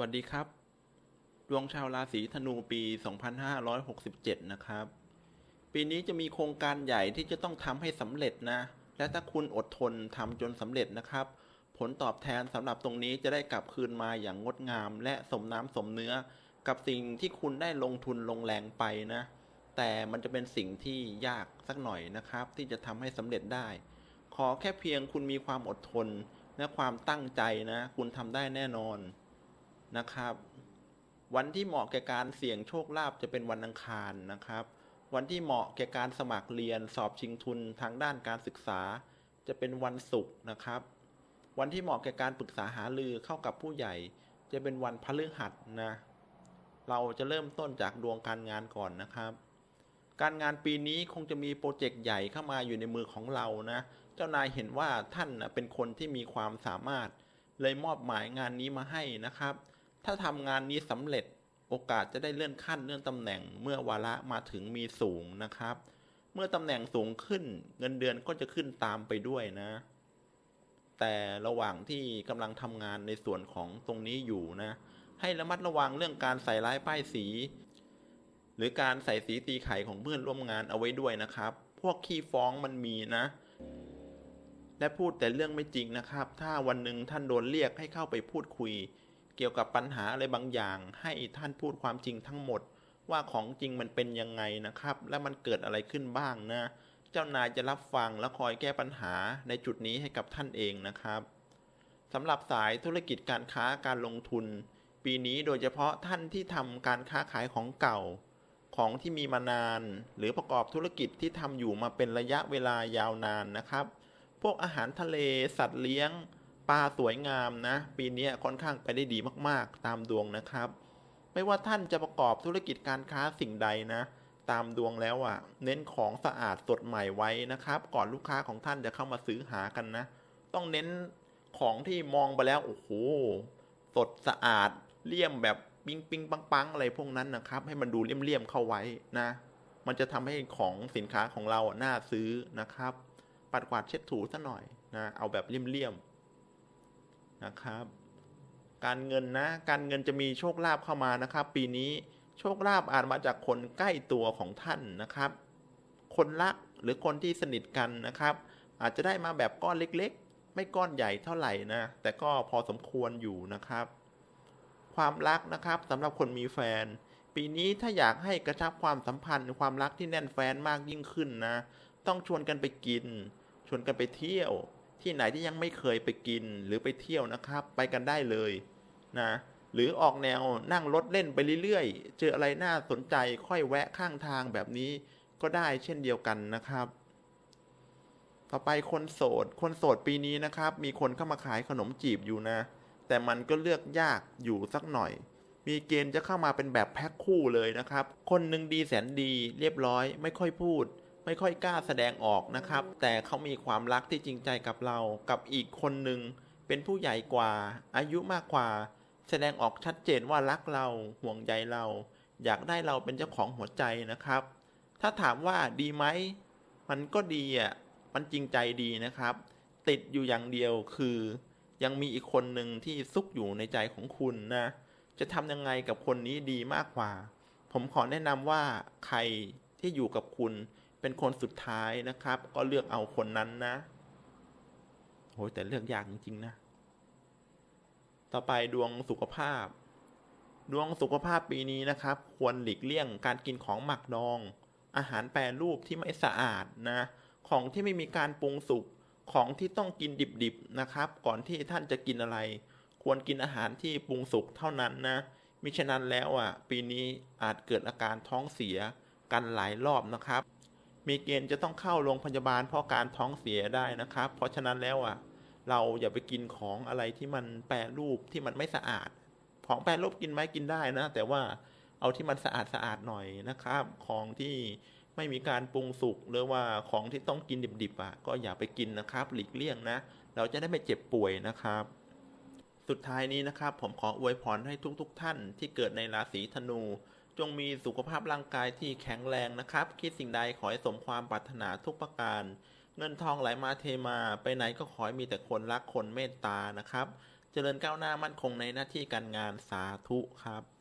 วัสดีครับ ดวงชาวราศีธนูปี 2567 นะครับ ปีนี้จะมีโครงการใหญ่ที่จะต้องทำให้สำเร็จนะ และถ้าคุณอดทนทำจนสำเร็จนะครับ ผลตอบแทนสำหรับตรงนี้จะได้กลับคืนมาอย่างงดงาม และสมน้ำสมเนื้อ กับสิ่งที่คุณได้ลงทุนลงแรงไปนะ แต่มันจะเป็นสิ่งที่ยากสักหน่อยนะครับ ที่จะทำให้สำเร็จได้ ขอแค่เพียงคุณมีความอดทนและความตั้งใจนะ คุณทำได้แน่นอน นะครับ วันที่เหมาะแก่การเสี่ยงโชคลาภจะเป็นวันอังคารนะครับ วันที่เหมาะแก่การสมัครเรียนสอบชิงทุนทางด้านการศึกษา จะเป็นวันศุกร์นะครับ วันที่เหมาะแก่การปรึกษาหารือเข้ากับผู้ใหญ่ จะเป็นวันพฤหัสนะเราจะเริ่มต้นจากดวงการงานก่อนนะครับ การงานปีนี้คงจะมีโปรเจกต์ใหญ่เข้ามาอยู่ในมือของเรานะ เจ้านายเห็นว่าท่านเป็นคนที่มีความสามารถ เลยมอบหมายงานนี้มาให้นะครับ ถ้าทำงานนี้สำเร็จโอกาสจะได้เลื่อนขั้นเลื่อนตำแหน่ง เมื่อวาระมาถึงมีสูงนะครับ เมื่อตำแหน่งสูงขึ้น เงินเดือนก็จะขึ้นตามไปด้วยนะ แต่ระหว่างที่กำลังทำงานในส่วนของตรงนี้อยู่นะ ให้ระมัดระวังเรื่องการใส่ร้ายป้ายสี หรือการใส่สีตีไข่ของเพื่อนร่วมงานเอาไว้ด้วยนะครับ พวกขี้ฟ้องมันมีนะ และพูดแต่เรื่องไม่จริงนะครับ ถ้าวันหนึ่งท่านโดนเรียกให้เข้าไปพูดคุย เกี่ยวกับปัญหาอะไรบางอย่าง ให้ท่านพูดความจริงทั้งหมด ว่าของจริงมันเป็นยังไงนะครับ และมันเกิดอะไรขึ้นบ้างนะ เจ้านายจะรับฟังและคอยแก้ปัญหาในจุดนี้ให้กับท่านเองนะครับสำหรับสายธุรกิจการค้าการลงทุน ปีนี้โดยเฉพาะท่านที่ทำการค้าขายของเก่า ของที่มีมานาน หรือประกอบธุรกิจที่ทำอยู่มาเป็นระยะเวลายาวนานนะครับ พวกอาหารทะเลสัตว์เลี้ยง ปลาสวยงามนะ ปีนี้ค่อนข้างไปได้ดีมากๆ ตามดวงนะครับ ไม่ว่าท่านจะประกอบธุรกิจการค้าสิ่งใดนะ ตามดวงแล้วอะ่ะ เน้นของสะอาดสดใหม่ไว้นะครับ ก่อนลูกค้าของท่านจะเข้ามาซื้อหากันนะ ต้องเน้นของที่มองไปแล้วโอ้โหสดสะอาดเลี่ยมแบบปิงปิงปังปังอะไรพวกนั้นนะครับ ให้มันดูเลี่ยมๆเข้าไว้นะ มันจะทำให้ของสินค้าของเราน่าซื้อนะครับ ปัดกวาดเช็ดถูซะหน่อยนะเอาแบบเลี่ยมๆ นะครับ การเงินนะการเงินจะมีโชคลาภเข้ามานะครับ ปีนี้โชคลาภอาจมาจากคนใกล้ตัวของท่านนะครับ คนรักหรือคนที่สนิทกันนะครับ อาจจะได้มาแบบก้อนเล็กๆ ไม่ก้อนใหญ่เท่าไหร่นะ แต่ก็พอสมควรอยู่นะครับ ความรักนะครับสำหรับคนมีแฟน ปีนี้ถ้าอยากให้กระชับความสัมพันธ์ ความรักที่แน่นแฟนมากยิ่งขึ้นนะ ต้องชวนกันไปกิน ชวนกันไปเที่ยว ที่ไหนที่ยังไม่เคยไปกินหรือไปเที่ยวนะครับ ไปกันได้เลยนะหรือออกแนวนั่งรถเล่นไปเรื่อยๆ เจออะไรน่าสนใจค่อยแวะข้างทางแบบนี้ก็ได้เช่นเดียวกันนะครับ ต่อไปคนโสด คนโสดปีนี้นะครับ มีคนเข้ามาขายขนมจีบอยู่นะ แต่มันก็เลือกยากอยู่สักหน่อย มีเกณฑ์จะเข้ามาเป็นแบบแพ็คคู่เลยนะครับ คนหนึ่งดีแสนดีเรียบร้อยไม่ค่อยพูด ไม่ค่อยกล้าแสดงออกนะครับ แต่เขามีความรักที่จริงใจกับเรากับอีกคนหนึ่งเป็นผู้ใหญ่กว่า อายุมากกว่า แสดงออกชัดเจนว่ารักเราห่วงใยเรา อยากได้เราเป็นเจ้าของหัวใจนะครับ ถ้าถามว่าดีไหมมันก็ดีอะมันจริงใจดีนะครับ ติดอยู่อย่างเดียวคือ ยังมีอีกคนหนึ่งที่ซุกอยู่ในใจของคุณนะ จะทำยังไงกับคนนี้ดีมากกว่า ผมขอแนะนำว่าใครที่อยู่กับคุณ เป็นคนสุดท้ายนะครับ ก็เลือกเอาคนนั้นนะโหยแต่เลือกยากจริงๆนะ ต่อไปดวงสุขภาพ ดวงสุขภาพปีนี้นะครับ ควรหลีกเลี่ยงการกินของหมักดอง อาหารแปรรูปที่ไม่สะอาดนะ ของที่ไม่มีการปรุงสุก ของที่ต้องกินดิบๆนะครับ ก่อนที่ท่านจะกินอะไร ควรกินอาหารที่ปรุงสุกเท่านั้นนะมิฉะนั้นแล้วอะ ปีนี้อาจเกิดอาการท้องเสียกันหลายรอบนะครับ มีเกณฑ์จะต้องเข้าโรงพยาบาลเพราะการท้องเสียได้นะครับ เพราะฉะนั้นแล้วอะ เราอย่าไปกินของอะไรที่มันแปรรูปที่มันไม่สะอาด ของแปรรูปกินไหมกินได้นะ แต่ว่าเอาที่มันสะอาดสะอาดหน่อยนะครับ ของที่ไม่มีการปรุงสุกหรือว่าของที่ต้องกินดิบๆอะก็อย่าไปกินนะครับ หลีกเลี่ยงนะ เราจะได้ไม่เจ็บป่วยนะครับ สุดท้ายนี้นะครับ ผมขออวยพรให้ทุกๆทท่านที่เกิดในราศีธนู จงมีสุขภาพร่างกายที่แข็งแรงนะครับ คิดสิ่งใดขอให้สมความปรารถนาทุกประการ เงินทองไหลมาเทมาไปไหนก็ขอให้มีแต่คนรักคนเมตตานะครับ เจริญก้าวหน้ามั่นคงในหน้าที่การงานสาธุครับ